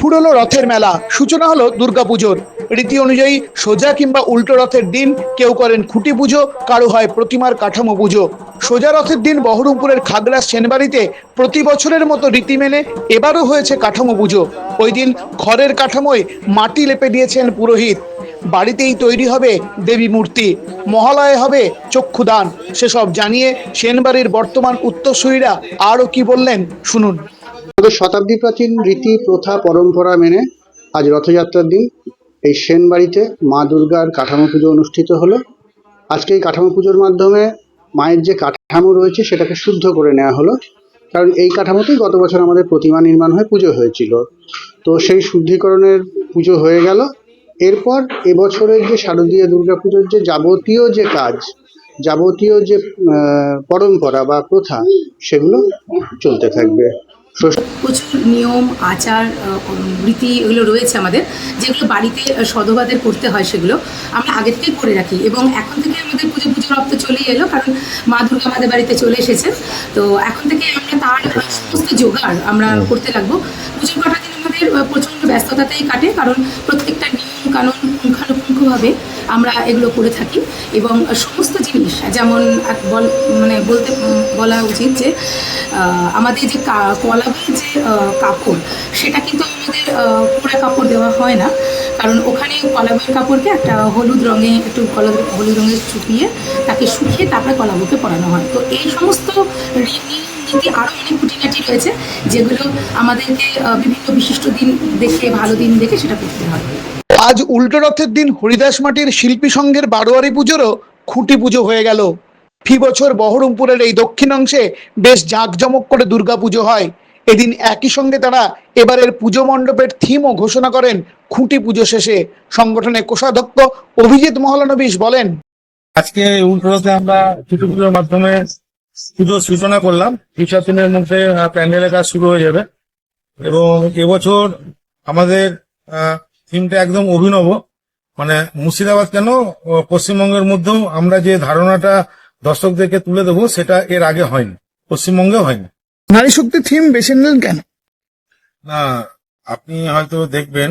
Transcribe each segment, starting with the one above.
ফুরলো রথের মেলা। সূচনা হলো দুর্গাপুজোর। রীতি অনুযায়ী সোজা কিংবা উল্টো রথের দিন কেউ করেন খুঁটি পুজো, কারও হয় প্রতিমার কাঠামো পুজো। সোজা রথের দিন বহরমপুরের খাগড়া সেনবাড়িতে প্রতি বছরের মতো রীতি মেনে এবারও হয়েছে কাঠামো পুজো। ওই দিন খড়ের কাঠামোয় মাটি লেপে দিয়েছেন পুরোহিত। বাড়িতেই তৈরি হবে দেবী মূর্তি। মহালয়ে হবে চক্ষুদান। সেসব জানিয়ে সেনবাড়ির বর্তমান উত্তরসূরিরা আরও কি বললেন শুনুন। আমাদের শতাব্দী প্রাচীন রীতি, প্রথা, পরম্পরা মেনে আজ রথযাত্রার দিন। এই সেন বাড়িতে মা দুর্গার কাঠামো পুজো অনুষ্ঠিত হলো। আজকে এই কাঠামো পুজোর মাধ্যমে মায়ের যে কাঠামো রয়েছে, সেটাকে শুদ্ধ করে নেওয়া হলো। কারণ এই কাঠামোতেই গত বছর আমাদের প্রতিমা নির্মাণ হয়ে পুজো হয়েছিল। তো সেই শুদ্ধিকরণের পুজো হয়ে গেল। এরপর এবছরের যে শারদীয় দুর্গাপুজোর যে যাবতীয় যে কাজ, যাবতীয় যে পরম্পরা বা প্রথা, সেগুলো চলতে থাকবে। প্রচুর নিয়ম আচার রীতি এগুলো রয়েছে আমাদের যেগুলো বাড়িতে সদবাদের করতে হয় সেগুলো আমরা আগে থেকেই করে রাখি। এবং এখন থেকে আমাদের পুজো পুজো রব তো চলেই এলো কারণ মা দুর্গা আমাদের বাড়িতে চলে এসেছেন। তো এখন থেকে আমরা তার সমস্ত জোগাড় আমরা করতে লাগবো। পুজোর কটা দিন আমাদের প্রচণ্ড ব্যস্ততাতেই কাটে কারণ প্রত্যেকটা নিয়ম কানুন পুঙ্খানুপুঙ্খভাবে আমরা এগুলো করে থাকি এবং সমস্ত জিনিস, যেমন বল মানে বলতে, বলা উচিত যে আমাদের যে কা- কলাবই যে কাপড়, সেটা কিন্তু আমাদের পোড়া কাপড় দেওয়া হয় না। কারণ ওখানে কলাবইয়ের কাপড়কে একটা হলুদ রঙে, একটু কলা- হলুদ রঙে চুপিয়ে তাকে শুকিয়ে তারপরে কলাবুকে পরানো হয়। তো এই সমস্ত নীতি আরও অনেক খুঁটিনাটি রয়েছে, যেগুলো আমাদেরকে বিভিন্ন বিশিষ্ট দিন দেখে, ভালো দিন দেখে সেটা করতে হয়। আজ উল্টো রথের দিন হরিদাস মাটির শিল্পী সংঘের বারোয়ারি পুজোরও খুঁটি পুজো হয়ে গেল। ফি বছর বহরমপুরের এই দক্ষিণাংশে বেশ জাঁকজমক করে দুর্গাপুজো হয়। এদিন একই সঙ্গে তারা এবারের পুজো মণ্ডপের থিমও ঘোষণা করেন খুঁটি পুজো শেষে। সংগঠনের কোষাধ্যক্ষ অভিজিৎ মহলানবিশ বলেন, আজকে উল্টোতে আমরা ছুটি পুজোর মাধ্যমে পুজোর সূচনা করলাম। দু চার দিনের মধ্যে প্যান্ডেলের কাজ শুরু হয়ে যাবে। এবং এবছর আমাদের থিমটা একদম অভিনব। মানে মুর্শিদাবাদ কেন পশ্চিমবঙ্গের মধ্যেও আমরা যে ধারণাটা দর্শকদেরকে তুলে দেবো সেটা এর আগে হয়নি। পশ্চিমবঙ্গেও হয়নি। নারী শক্তি থিম বেছে নিলেন কেন? না আপনি হয়তো দেখবেন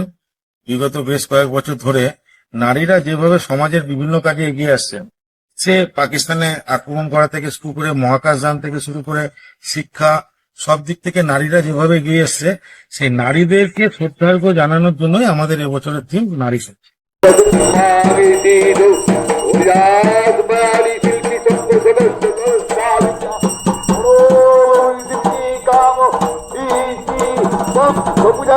বিগত বেশ কয়েক বছর ধরে নারীরা যেভাবে সমাজের বিভিন্ন কাজে এগিয়ে আসছে সে পাকিস্তানে আক্রমণ করা থেকে শুরু করে মহাকাশযান থেকে শুরু করে শিক্ষা সব দিক থেকে নারীরা যেভাবে এগিয়ে এসছে, সেই নারীদেরকে শ্রদ্ধার্ঘ জানানোর জন্যই আমাদের এবছরের থিম নারী শক্তি পূজা